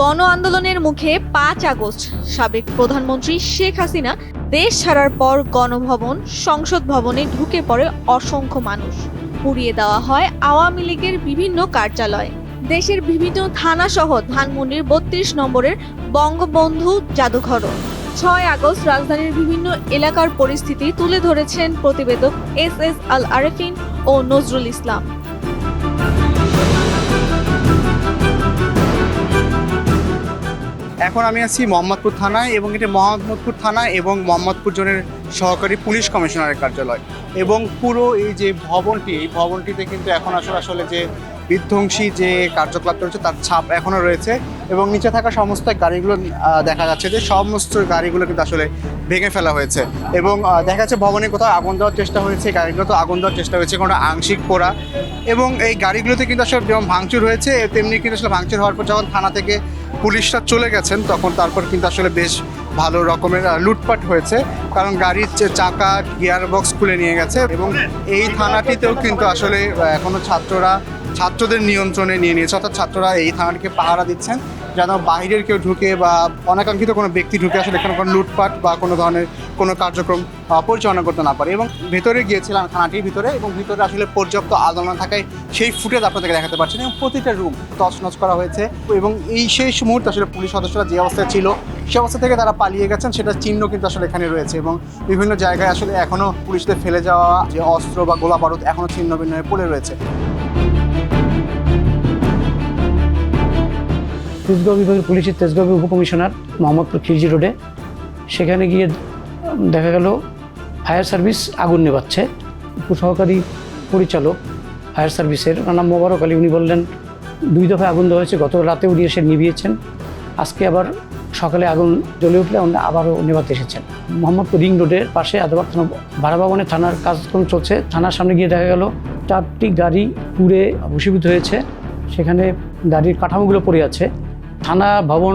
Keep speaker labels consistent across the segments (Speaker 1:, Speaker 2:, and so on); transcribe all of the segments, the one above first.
Speaker 1: গণ আন্দোলনের মুখে পাঁচ আগস্ট, সাবেক প্রধানমন্ত্রী শেখ হাসিনা দেশ ছাড়ার পর গণভবন, সংসদ ভবনে ঢুকে পড়ে অসংখ্য মানুষ। পুড়িয়ে দেওয়া হয় আওয়ামী লীগের বিভিন্ন কার্যালয়। দেশের বিভিন্ন থানা সহ ধানমন্ডির বত্রিশ নম্বরের বঙ্গবন্ধু জাদুঘরও ছয় আগস্ট রাজধানীর বিভিন্ন এলাকার পরিস্থিতি তুলে ধরেছেন প্রতিবেদক এস এস আল আরেফিন ও নজরুল ইসলাম।
Speaker 2: এখন আমি আছি মোহাম্মদপুর থানায় এবং এটি মোহাম্মদপুর থানা এবং মোহাম্মদপুর জোনের সহকারী পুলিশ কমিশনারের কার্যালয়। এবং পুরো এই যে ভবনটি, এই ভবনটিতে কিন্তু এখন আসলে আসলে যে বিধ্বংসী যে কার্যকলাপ রয়েছে তার ছাপ এখনও রয়েছে এবং নিচে থাকা সমস্ত গাড়িগুলো দেখা যাচ্ছে যে সমস্ত গাড়িগুলো কিন্তু আসলে ভেঙে ফেলা হয়েছে। এবং দেখা যাচ্ছে ভবনে কোথাও আগুন দেওয়ার চেষ্টা হয়েছে গাড়িগুলো তো আগুন দেওয়ার চেষ্টা হয়েছে, কোনো আংশিক পোড়া। এবং এই গাড়িগুলোতে কিন্তু আসলে যেমন ভাঙচুর হয়েছে, তেমনি কিন্তু আসলে ভাঙচুর হওয়ার পর যখন থানা থেকে পুলিশরা চলে গেছেন, তখন তারপর কিন্তু আসলে বেশ ভালো রকমের লুটপাট হয়েছে। কারণ গাড়ির চাকা গিয়ার বক্স খুলে নিয়ে গেছে এবং এই থানাটিতেও কিন্তু আসলে এখনও ছাত্ররা, ছাত্রদের নিয়ন্ত্রণে নিয়ে নিয়েছে। অর্থাৎ ছাত্ররা এই থানাটিকে পাহারা দিচ্ছেন, যেন বাইরের কেউ ঢুকে বা অনাকাঙ্ক্ষিত কোনো ব্যক্তি ঢুকে আসলে এখানে কোনো লুটপাট বা কোনো ধরনের কোনো কার্যক্রম পরিচালনা করতে না পারে। এবং ভেতরে গিয়েছিলাম থানাটির ভিতরে এবং ভিতরে আসলে পর্যাপ্ত আলোচনা থাকায় সেই ফুটেজ আপনাদেরকে দেখাতে পারছেন এবং প্রতিটা রুম তছনছ করা হয়েছে এবং এই শেষ মুহূর্তে আসলে পুলিশ সদস্যরা যে অবস্থায় ছিল, সে অবস্থা থেকে তারা পালিয়ে গেছেন সেটা চিহ্ন কিন্তু আসলে এখানে রয়েছে এবং বিভিন্ন জায়গায় আসলে এখনও পুলিশদের ফেলে যাওয়া যে অস্ত্র বা গোলা বারুদ এখনও ছিন্ন ভিন্ন হয়ে পড়ে রয়েছে।
Speaker 3: তেজগাঁও বিভাগের পুলিশের তেজগাঁও উপকমিশনার মোহাম্মদপুর খিরজি রোডে। সেখানে গিয়ে দেখা গেল ফায়ার সার্ভিস আগুন নেবাচ্ছে উপসহকারী পরিচালক ফায়ার সার্ভিসের নাম মোবারক আলী, উনি বললেন, দুই দফায় আগুন দেওয়া হয়েছে, গত রাতে উনি এসে নিভিয়েছেন। আজকে আবার সকালে আগুন জ্বলে উঠলে উনি আবারও নেভাতে এসেছেন। মোহাম্মদপুর রিং রোডের পাশে আদাবাদ থানা ভাড়া ভবনে থানার কাজকর্ম চলছে। থানার সামনে গিয়ে দেখা গেল, চারটি গাড়ি পুড়ে ভূষীভূত হয়েছে। সেখানে গাড়ির কাঠামোগুলো পড়ে আছে। থানা, ভবন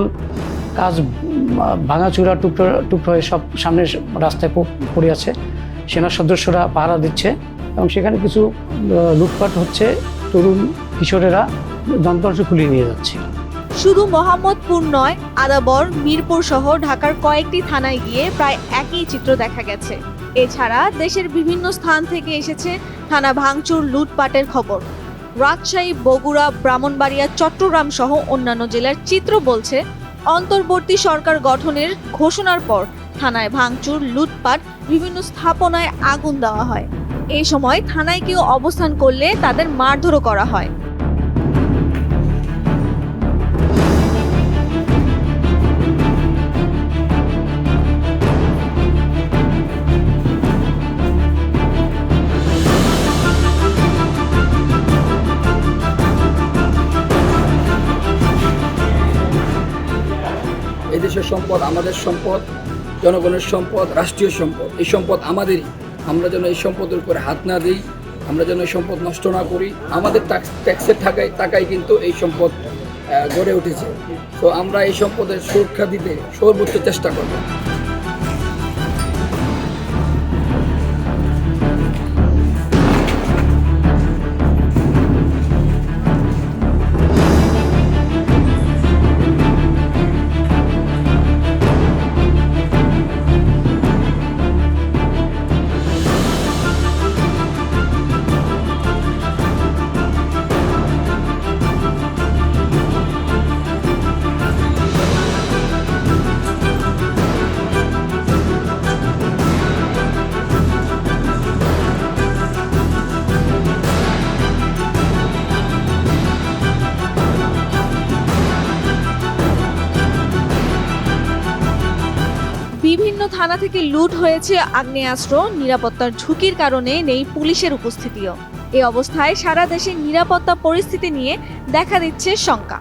Speaker 3: কাজ ভাঙাচুরা টুকরো টুকরো হয়ে সব সামনের রাস্তায় পড়ে আছে। সেনা সদস্যরা পাহারা দিচ্ছে এবং সেখানে কিছু লুটপাট হচ্ছে। তরুণ কিশোরেরা যন্ত্রাংশ খুলিয়ে নিয়ে যাচ্ছে।
Speaker 1: শুধু মোহাম্মদপুর নয়, আদাবর, মিরপুর সহ ঢাকার কয়েকটি থানায় গিয়ে প্রায় একই চিত্র দেখা গেছে। এছাড়া দেশের বিভিন্ন স্থান থেকে এসেছে থানা ভাঙচুর লুটপাটের খবর। রাজশাহী, বগুড়া, ব্রাহ্মণবাড়িয়া, চট্টগ্রাম সহ অন্যান্য জেলার চিত্র বলছে অন্তর্বর্তী সরকার গঠনের ঘোষণার পর থানায় ভাঙচুর, লুটপাট, বিভিন্ন স্থাপনায় আগুন দেওয়া হয়। এই সময় থানায় কেউ অবস্থান করলে তাদের মারধরও করা হয়।
Speaker 4: সম্পদ, আমাদের সম্পদ, জনগণের সম্পদ, রাষ্ট্রীয় সম্পদ, এই সম্পদ আমাদেরই। আমরা যেন এই সম্পদের উপরে হাত না দিই, আমরা যেন এই সম্পদ নষ্ট না করি। আমাদের ট্যাক্স ট্যাক্সের টাকায় টাকায় কিন্তু এই সম্পদ গড়ে উঠেছে। তো আমরা এই সম্পদের সুরক্ষা দিতে সর্বোচ্চ চেষ্টা করব।
Speaker 1: থানা থেকে লুট হয়েছে আগ্নেয়াস্ত্র। নিরাপত্তার ঝুঁকির কারণে নেই পুলিশের উপস্থিতিও। এ অবস্থায় সারা দেশে নিরাপত্তা পরিস্থিতি নিয়ে দেখা দিচ্ছে শঙ্কা।